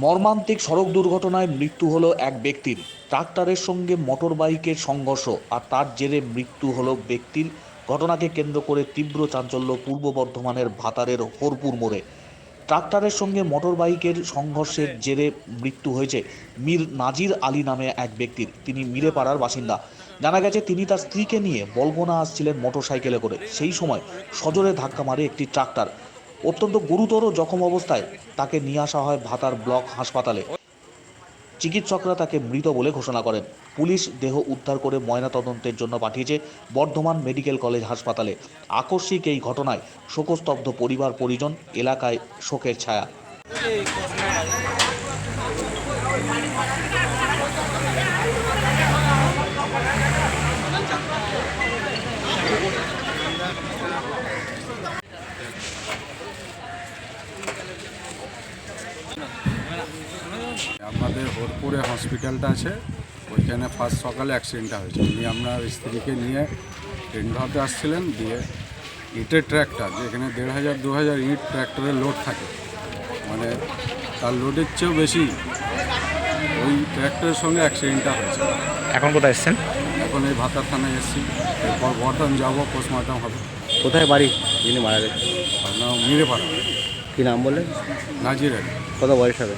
মর্মান্তিক সড়ক দুর্ঘটনায় মৃত্যু হলো এক ব্যক্তির। ট্রাক্টরের সঙ্গে মোটর বাইকের সংঘর্ষ আর তার জেরে মৃত্যু হলো ব্যক্তির। ঘটনাকে কেন্দ্র করে তীব্র চাঞ্চল্য পূর্ব বর্ধমানের ভাতারের হরপুর মোড়ে। ট্রাক্টরের সঙ্গে মোটর বাইকের সংঘর্ষের জেরে মৃত্যু হয়েছে মীর নাজির আলী নামে এক ব্যক্তির। তিনি মিরেপাড়ার বাসিন্দা। জানা গেছে, তিনি তার স্ত্রীকে নিয়ে বলগোনা আসছিলেন মোটর সাইকেলে করে। সেই সময় সজোরে ধাক্কা মারে একটি ট্রাক্টর। অত্যন্ত গুরুতর জখম অবস্থায় তাকে নিয়ে আসা হয় ভাতার ব্লক হাসপাতালে। চিকিৎসকরা তাকে মৃত বলে ঘোষণা করেন। পুলিশ দেহ উদ্ধার করে ময়নাতদন্তের জন্য পাঠিয়েছে বর্ধমান মেডিকেল কলেজ হাসপাতালে। আকস্মিক এই ঘটনায় শোকস্তব্ধ পরিবার পরিজন এলাকায় শোকের ছায়া। আমাদের হরপুরে হসপিটালটা আছে ওইখানে ফার্স্ট সকালে অ্যাক্সিডেন্টটা হয়েছে। উনি আপনার স্ত্রীকে নিয়ে ট্রেন ধরতে আসছিলেন দিয়ে ইটের ট্র্যাক্টর যেখানে দেড় হাজার দু হাজার ইট ট্র্যাক্টরের লোড থাকে। মানে তার লোডের চেয়েও বেশি ওই ট্র্যাক্টরের সঙ্গে অ্যাক্সিডেন্টটা হয়েছে। এখন কোথায় এসছেন? এখন এই ভাতার থানায় এসেছি। এরপর বর্ধমান যাব পোস্টমর্টম হবে। কোথায় বাড়ি যিনি মারা গেছে আপনার মিরে পাড়া কী নাম বললেন? নাজির কত বয়স হবে?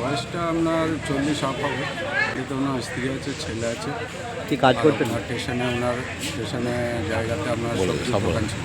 বয়সটা আপনার চল্লিশ আপ হবে। এতে ওনার স্ত্রী আছে ছেলে আছে। কি কাজ করতেন? স্টেশনে ওনার স্টেশনে জায়গাতে আপনার সবজি দোকান ছিল।